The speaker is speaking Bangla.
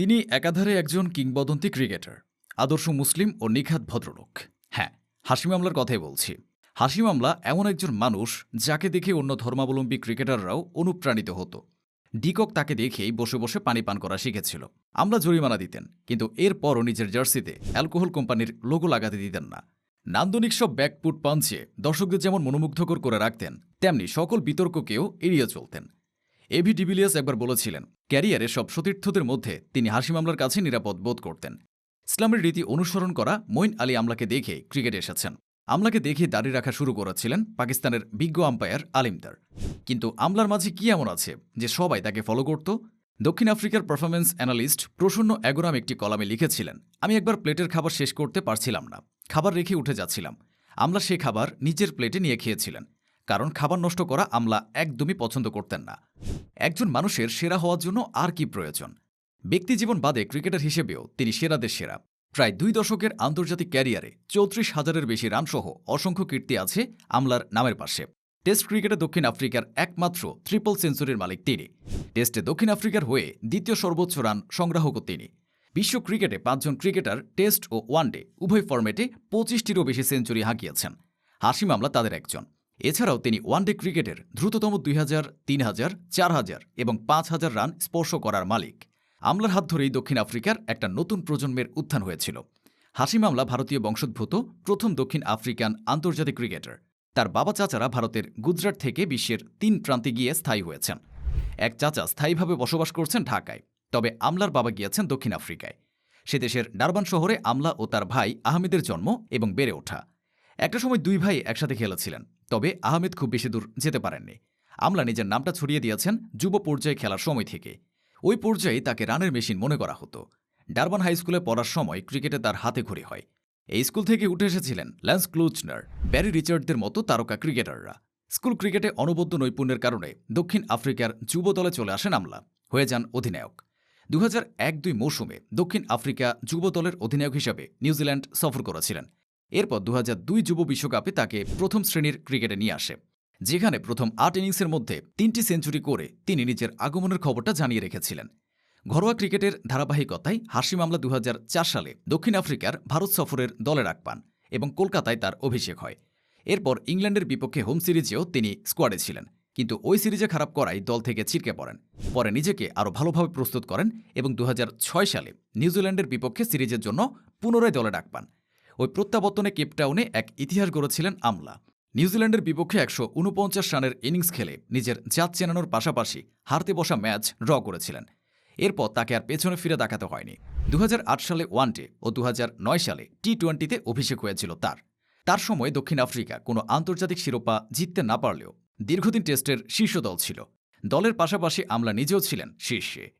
তিনি একাধারে একজন কিংবদন্তি ক্রিকেটার, আদর্শ মুসলিম ও নিখাত ভদ্রলোক। হ্যাঁ হাসিম আমলার কথাই বলছি। হাসি মামলা এমন একজন মানুষ যাকে দেখে অন্য ধর্মাবলম্বী ক্রিকেটাররাও অনুপ্রাণিত হতো। ডিকক তাকে দেখেই বসে বসে পানি পান করা শিখেছিল। আমরা জরিমানা দিতেন, কিন্তু এরপরও নিজের জার্সিতে অ্যালকোহল কোম্পানির লোগো লাগাতে দিতেন না। নান্দনিক সব ব্যাকপুট পাঞ্চে দর্শকদের যেমন মনোমুগ্ধকর করে রাখতেন, তেমনি সকল বিতর্ককেও এড়িয়ে চলতেন। এভি ডিভিলিয়াস একবার বলেছিলেন, ক্যারিয়ারে সব সতীর্থদের মধ্যে তিনি হাসিম আমলার কাছে নিরাপদ বোধ করতেন। ইসলামের রীতি অনুসরণ করা মঈন আলী আমলাকে দেখে ক্রিকেটে এসেছেন। আমলাকে দেখে দাঁড়িয়ে রাখা শুরু করেছিলেন পাকিস্তানের বিজ্ঞ আম্পায়ার আলিমদার। কিন্তু আমলার মাঝে কি এমন আছে যে সবাই তাকে ফলো করত? দক্ষিণ আফ্রিকার পারফরমেন্স অ্যানালিস্ট প্রসন্ন এগোরাম একটি কলামে লিখেছিলেন, আমি একবার প্লেটের খাবার শেষ করতে পারছিলাম না। খাবার রেখে উঠে যাচ্ছিলাম। আমলা সে খাবার নিজের প্লেটে নিয়ে খেয়েছিলেন। কারণ খাবার নষ্ট করা আমলা একদমই পছন্দ করতেন না। একজন মানুষের সেরা হওয়ার জন্য আর কি প্রয়োজন? ব্যক্তিজীবন বাদে ক্রিকেটার হিসেবেও তিনি সেরাদের সেরা। প্রায় দুই দশকের আন্তর্জাতিক ক্যারিয়ারে চৌত্রিশ হাজারের বেশি রানসহ অসংখ্য কীর্তি আছে আমলার নামের পাশে। টেস্ট ক্রিকেটে দক্ষিণ আফ্রিকার একমাত্র ট্রিপল সেঞ্চুরির মালিক তিনি। টেস্টে দক্ষিণ আফ্রিকার হয়ে দ্বিতীয় সর্বোচ্চ রান সংগ্রাহকও তিনি। বিশ্ব ক্রিকেটে পাঁচজন ক্রিকেটার টেস্ট ও ওয়ানডে উভয় ফরম্যাটে পঁচিশটিরও বেশি সেঞ্চুরি হাঁকিয়েছেন। হাসিম আমলা তাদের একজন। এছাড়াও তিনি ওয়ানডে ক্রিকেটের দ্রুততম দুই হাজার, তিন হাজার, চার হাজার এবং পাঁচ হাজার রান স্পর্শ করার মালিক। আমলার হাত ধরেই দক্ষিণ আফ্রিকার একটা নতুন প্রজন্মের উত্থান হয়েছিল। হাসিম আমলা ভারতীয় বংশোদ্ভূত প্রথম দক্ষিণ আফ্রিকান আন্তর্জাতিক ক্রিকেটার। তার বাবা চাচারা ভারতের গুজরাট থেকে বিশ্বের তিন প্রান্তে গিয়ে স্থায়ী হয়েছেন। এক চাচা স্থায়ীভাবে বসবাস করছেন ঢাকায়, তবে আমলার বাবা গিয়েছেন দক্ষিণ আফ্রিকায়। সে দেশের ডারবান শহরে আমলা ও তার ভাই আহমেদের জন্ম এবং বেড়ে ওঠা। একটা সময় দুই ভাই একসাথে খেলেছিলেন। তবে আহমেদ খুব বেশি দূর যেতে পারেননি। আমলা নিজের নামটা ছড়িয়ে দিয়েছেন যুব পর্যায়ে খেলার সময় থেকে। ওই পর্যায়ে তাকে রানের মেশিন মনে করা হতো। ডারবান হাই স্কুলে পড়ার সময় ক্রিকেটে তার হাতে ঘড়ি হয়। এই স্কুল থেকে উঠে এসেছিলেন ল্যান্স ক্লুচনার ব্যারি রিচার্ডদের মতো তারকা ক্রিকেটাররা। স্কুল ক্রিকেটে অনবদ্য নৈপুণ্যের কারণে দক্ষিণ আফ্রিকার যুব দলে চলে আসেন আমলা, হয়ে যান অধিনায়ক। দু এক দুই মৌসুমে দক্ষিণ আফ্রিকা যুব দলের অধিনায়ক হিসাবে নিউজিল্যান্ড সফর করেছিলেন। এরপর দু যুব বিশ্বকাপে তাকে প্রথম শ্রেণির ক্রিকেটে নিয়ে আসে, যেখানে প্রথম আট ইনিংসের মধ্যে তিনটি সেঞ্চুরি করে তিনি নিজের আগমনের খবরটা জানিয়ে রেখেছিলেন। ঘরোয়া ক্রিকেটের ধারাবাহিকতায় হাসি মামলা দু হাজার চার সালে দক্ষিণ আফ্রিকার ভারত সফরের দলে রাখ পান এবং কলকাতায় তার অভিষেক হয়। এরপর ইংল্যান্ডের বিপক্ষে হোম সিরিজেও তিনি স্কোয়াডে ছিলেন, কিন্তু ওই সিরিজে খারাপ করায় দল থেকে ছিটকে পড়েন। পরে নিজেকে আরও ভালোভাবে প্রস্তুত করেন এবং দু হাজার ছয় সালে নিউজিল্যান্ডের বিপক্ষে সিরিজের জন্য পুনরায় দলে ডাক পান। ওই প্রত্যাবর্তনে কেপটাউনে এক ইতিহাস গড়েছিলেন আমলা। নিউজিল্যান্ডের বিপক্ষে একশো উনপঞ্চাশ রানের ইনিংস খেলে নিজের জাত চেনানোর পাশাপাশি হারতে বসা ম্যাচ ড্র করেছিলেন। এরপর তাকে আর পেছনে ফিরে দেখাতে হয়নি। দু হাজার আট সালে ওয়ানডে ও দু হাজার নয় সালে টি টোয়েন্টিতে অভিষেক হয়েছিল তার। তার সময় দক্ষিণ আফ্রিকা কোনো আন্তর্জাতিক শিরোপা জিততে না পারলেও দীর্ঘদিন টেস্টের শীর্ষ দল ছিল। দলের পাশাপাশি আমলা নিজেও ছিলেন শীর্ষে।